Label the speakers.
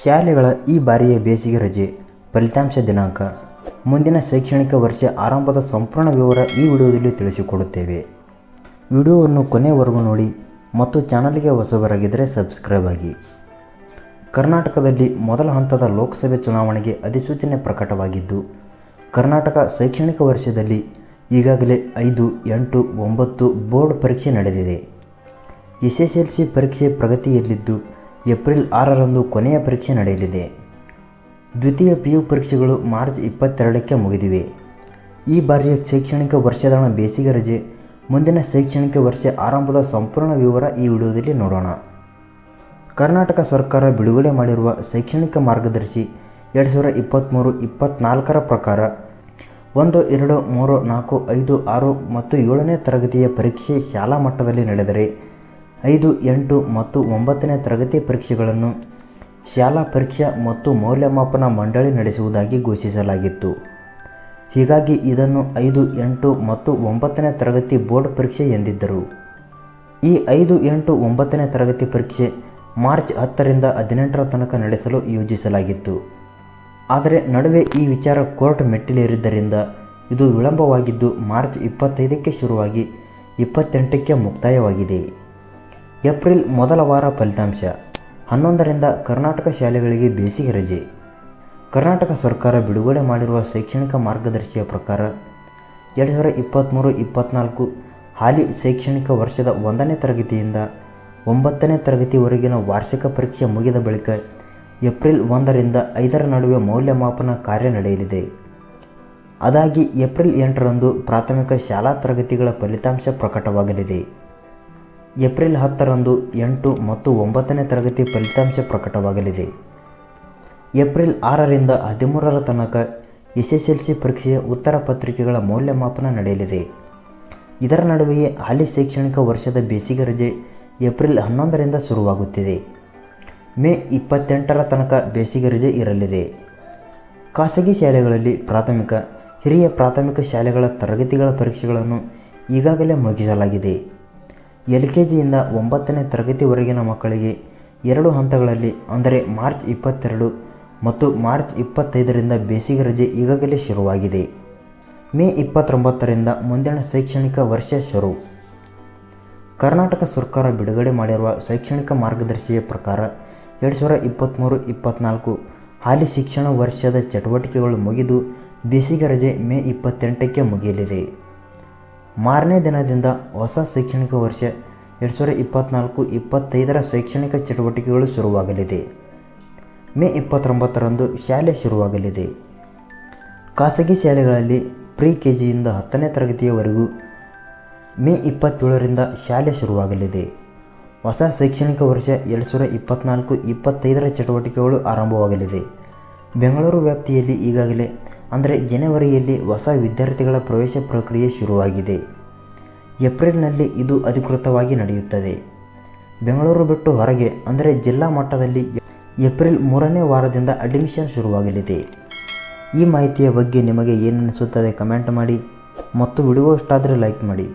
Speaker 1: ಶಾಲೆಗಳ ಈ ಬಾರಿಯ ಬೇಸಿಗೆ ರಜೆ ಫಲಿತಾಂಶ ದಿನಾಂಕ. ಮುಂದಿನ ಶೈಕ್ಷಣಿಕ ವರ್ಷ ಆರಂಭದ ಸಂಪೂರ್ಣ ವಿವರ ಈ ವಿಡಿಯೋದಲ್ಲಿ ತಿಳಿಸಿಕೊಡುತ್ತೇವೆ. ವಿಡಿಯೋವನ್ನು ಕೊನೆಯವರೆಗೂ ನೋಡಿ ಮತ್ತು ಚಾನಲ್ಗೆ ಹೊಸಬರಾಗಿದ್ದರೆ ಸಬ್ಸ್ಕ್ರೈಬ್ ಆಗಿ. ಕರ್ನಾಟಕದಲ್ಲಿ ಮೊದಲ ಹಂತದ ಲೋಕಸಭೆ ಚುನಾವಣೆಗೆ ಅಧಿಸೂಚನೆ ಪ್ರಕಟವಾಗಿದ್ದು, ಕರ್ನಾಟಕ ಶೈಕ್ಷಣಿಕ ವರ್ಷದಲ್ಲಿ ಈಗಾಗಲೇ ಐದು, ಎಂಟು, ಒಂಬತ್ತು ಬೋರ್ಡ್ ಪರೀಕ್ಷೆ ನಡೆದಿದೆ. ಎಸ್ ಎಸ್ ಎಲ್ ಸಿ ಪರೀಕ್ಷೆ ಪ್ರಗತಿಯಲ್ಲಿದ್ದು ಏಪ್ರಿಲ್ ಆರರಂದು ಕೊನೆಯ ಪರೀಕ್ಷೆ ನಡೆಯಲಿದೆ. ದ್ವಿತೀಯ ಪಿ ಯು ಪರೀಕ್ಷೆಗಳು ಮಾರ್ಚ್ ಇಪ್ಪತ್ತೆರಡಕ್ಕೆ ಮುಗಿದಿವೆ. ಈ ಬಾರಿಯ ಶೈಕ್ಷಣಿಕ ವರ್ಷದ ಬೇಸಿಗೆ ರಜೆ, ಮುಂದಿನ ಶೈಕ್ಷಣಿಕ ವರ್ಷ ಆರಂಭದ ಸಂಪೂರ್ಣ ವಿವರ ಈ ವಿಡಿಯೋದಲ್ಲಿ ನೋಡೋಣ. ಕರ್ನಾಟಕ ಸರ್ಕಾರ ಬಿಡುಗಡೆ ಮಾಡಿರುವ ಶೈಕ್ಷಣಿಕ ಮಾರ್ಗದರ್ಶಿ ಎರಡು ಸಾವಿರ ಇಪ್ಪತ್ತ್ಮೂರು ಇಪ್ಪತ್ತ್ನಾಲ್ಕರ ಪ್ರಕಾರ ಒಂದು, ಎರಡು, ಮೂರು, ನಾಲ್ಕು, ಐದು, ಆರು ಮತ್ತು ಏಳನೇ ತರಗತಿಯ ಪರೀಕ್ಷೆ ಶಾಲಾ ಮಟ್ಟದಲ್ಲಿ ನಡೆದರೆ ಐದು, ಎಂಟು ಮತ್ತು ಒಂಬತ್ತನೇ ತರಗತಿ ಪರೀಕ್ಷೆಗಳನ್ನು ಶಾಲಾ ಪರೀಕ್ಷಾ ಮತ್ತು ಮೌಲ್ಯಮಾಪನ ಮಂಡಳಿ ನಡೆಸುವುದಾಗಿ ಘೋಷಿಸಲಾಗಿತ್ತು. ಹೀಗಾಗಿ ಇದನ್ನು ಐದು, ಎಂಟು ಮತ್ತು ಒಂಬತ್ತನೇ ತರಗತಿ ಬೋರ್ಡ್ ಪರೀಕ್ಷೆ ಎಂದಿದ್ದರು. ಈ ಐದು, ಎಂಟು, ಒಂಬತ್ತನೇ ತರಗತಿ ಪರೀಕ್ಷೆ ಮಾರ್ಚ್ ಹತ್ತರಿಂದ ಹದಿನೆಂಟರ ತನಕ ನಡೆಸಲು ಯೋಜಿಸಲಾಗಿತ್ತು. ಆದರೆ ನಡುವೆ ಈ ವಿಚಾರ ಕೋರ್ಟ್ ಮೆಟ್ಟಿಲೇರಿದ್ದರಿಂದ ಇದು ವಿಳಂಬವಾಗಿದ್ದು ಮಾರ್ಚ್ ಇಪ್ಪತ್ತೈದಕ್ಕೆ ಶುರುವಾಗಿ ಇಪ್ಪತ್ತೆಂಟಕ್ಕೆ ಮುಕ್ತಾಯವಾಗಿದೆ. ಏಪ್ರಿಲ್ ಮೊದಲ ವಾರ ಫಲಿತಾಂಶ. ಹನ್ನೊಂದರಿಂದ ಕರ್ನಾಟಕ ಶಾಲೆಗಳಿಗೆ ಬೇಸಿಗೆ ರಜೆ. ಕರ್ನಾಟಕ ಸರ್ಕಾರ ಬಿಡುಗಡೆ ಮಾಡಿರುವ ಶೈಕ್ಷಣಿಕ ಮಾರ್ಗದರ್ಶಿಯ ಪ್ರಕಾರ ಎರಡು ಸಾವಿರ ಇಪ್ಪತ್ತ್ಮೂರು ಇಪ್ಪತ್ತ್ನಾಲ್ಕು ಹಾಲಿ ಶೈಕ್ಷಣಿಕ ವರ್ಷದ ಒಂದನೇ ತರಗತಿಯಿಂದ ಒಂಬತ್ತನೇ ತರಗತಿವರೆಗಿನ ವಾರ್ಷಿಕ ಪರೀಕ್ಷೆ ಮುಗಿದ ಬಳಿಕ ಏಪ್ರಿಲ್ ಒಂದರಿಂದ ಐದರ ನಡುವೆ ಮೌಲ್ಯಮಾಪನ ಕಾರ್ಯ ನಡೆಯಲಿದೆ. ಅದಾಗಿ ಏಪ್ರಿಲ್ ಎಂಟರಂದು ಪ್ರಾಥಮಿಕ ಶಾಲಾ ತರಗತಿಗಳ ಫಲಿತಾಂಶ ಪ್ರಕಟವಾಗಲಿದೆ. ಏಪ್ರಿಲ್ ಹತ್ತರಂದು ಎಂಟು ಮತ್ತು ಒಂಬತ್ತನೇ ತರಗತಿ ಫಲಿತಾಂಶ ಪ್ರಕಟವಾಗಲಿದೆ. ಏಪ್ರಿಲ್ ಆರರಿಂದ ಹದಿಮೂರರ ತನಕ ಎಸ್ ಎಸ್ ಎಲ್ ಸಿ ಪರೀಕ್ಷೆಯ ಉತ್ತರ ಪತ್ರಿಕೆಗಳ ಮೌಲ್ಯಮಾಪನ ನಡೆಯಲಿದೆ. ಇದರ ನಡುವೆಯೇ ಹಾಲಿ ಶೈಕ್ಷಣಿಕ ವರ್ಷದ ಬೇಸಿಗೆ ರಜೆ ಏಪ್ರಿಲ್ ಹನ್ನೊಂದರಿಂದ ಶುರುವಾಗುತ್ತಿದೆ. ಮೇ ಇಪ್ಪತ್ತೆಂಟರ ತನಕ ಬೇಸಿಗೆ ರಜೆ ಇರಲಿದೆ. ಖಾಸಗಿ ಶಾಲೆಗಳಲ್ಲಿ ಪ್ರಾಥಮಿಕ, ಹಿರಿಯ ಪ್ರಾಥಮಿಕ ಶಾಲೆಗಳ ತರಗತಿಗಳ ಪರೀಕ್ಷೆಗಳನ್ನು ಈಗಾಗಲೇ ಮುಗಿಸಲಾಗಿದೆ. ಎಲ್ ಕೆ ಜಿಯಿಂದ ಒಂಬತ್ತನೇ ತರಗತಿವರೆಗಿನ ಮಕ್ಕಳಿಗೆ ಎರಡು ಹಂತಗಳಲ್ಲಿ, ಅಂದರೆ ಮಾರ್ಚ್ ಇಪ್ಪತ್ತೆರಡು ಮತ್ತು ಮಾರ್ಚ್ ಇಪ್ಪತ್ತೈದರಿಂದ ಬೇಸಿಗೆ ರಜೆ ಈಗಾಗಲೇ ಶುರುವಾಗಿದೆ. ಮೇ ಇಪ್ಪತ್ತೊಂಬತ್ತರಿಂದ ಮುಂದಿನ ಶೈಕ್ಷಣಿಕ ವರ್ಷ ಶುರು. ಕರ್ನಾಟಕ ಸರ್ಕಾರ ಬಿಡುಗಡೆ ಮಾಡಿರುವ ಶೈಕ್ಷಣಿಕ ಮಾರ್ಗದರ್ಶಿಯ ಪ್ರಕಾರ ಎರಡು ಸಾವಿರ ಇಪ್ಪತ್ತ್ಮೂರು ಇಪ್ಪತ್ತ್ನಾಲ್ಕು ಹಾಲಿ ಶಿಕ್ಷಣ ವರ್ಷದ ಚಟುವಟಿಕೆಗಳು ಮುಗಿದು ಬೇಸಿಗೆ ರಜೆ ಮೇ ಇಪ್ಪತ್ತೆಂಟಕ್ಕೆ ಮುಗಿಯಲಿದೆ. ಮಾರನೇ ದಿನದಿಂದ ಹೊಸ ಶೈಕ್ಷಣಿಕ ವರ್ಷ ಎರಡು ಸಾವಿರ ಇಪ್ಪತ್ತ್ನಾಲ್ಕು ಇಪ್ಪತ್ತೈದರ ಶೈಕ್ಷಣಿಕ ಚಟುವಟಿಕೆಗಳು ಶುರುವಾಗಲಿದೆ. ಮೇ ಇಪ್ಪತ್ತೊಂಬತ್ತರಂದು ಶಾಲೆ ಶುರುವಾಗಲಿದೆ. ಖಾಸಗಿ ಶಾಲೆಗಳಲ್ಲಿ ಪ್ರಿ ಕೆ ಜಿಯಿಂದ ಹತ್ತನೇ ತರಗತಿಯವರೆಗೂ ಮೇ ಇಪ್ಪತ್ತೇಳರಿಂದ ಶಾಲೆ ಶುರುವಾಗಲಿದೆ. ಹೊಸ ಶೈಕ್ಷಣಿಕ ವರ್ಷ ಎರಡು ಸಾವಿರ ಇಪ್ಪತ್ತ್ನಾಲ್ಕು ಇಪ್ಪತ್ತೈದರ ಚಟುವಟಿಕೆಗಳು ಆರಂಭವಾಗಲಿದೆ. ಬೆಂಗಳೂರು ವ್ಯಾಪ್ತಿಯಲ್ಲಿ ಈಗಾಗಲೇ ಅಂದರೆ ಜನವರಿಯಲ್ಲಿ ಹೊಸ ವಿದ್ಯಾರ್ಥಿಗಳ ಪ್ರವೇಶ ಪ್ರಕ್ರಿಯೆ ಶುರುವಾಗಿದೆ. ಏಪ್ರಿಲ್ನಲ್ಲಿ ಇದು ಅಧಿಕೃತವಾಗಿ ನಡೆಯುತ್ತದೆ. ಬೆಂಗಳೂರು ಬಿಟ್ಟು ಹೊರಗೆ, ಅಂದರೆ ಜಿಲ್ಲಾ ಮಟ್ಟದಲ್ಲಿ ಏಪ್ರಿಲ್ ಮೂರನೇ ವಾರದಿಂದ ಅಡ್ಮಿಷನ್ ಶುರುವಾಗಲಿದೆ. ಈ ಮಾಹಿತಿಯ ಬಗ್ಗೆ ನಿಮಗೆ ಏನು ಅನಿಸುತ್ತದೆ ಕಮೆಂಟ್ ಮಾಡಿ, ಮತ್ತು ವಿಡಿಯೋ ಇಷ್ಟ ಆದರೆ ಲೈಕ್ ಮಾಡಿ.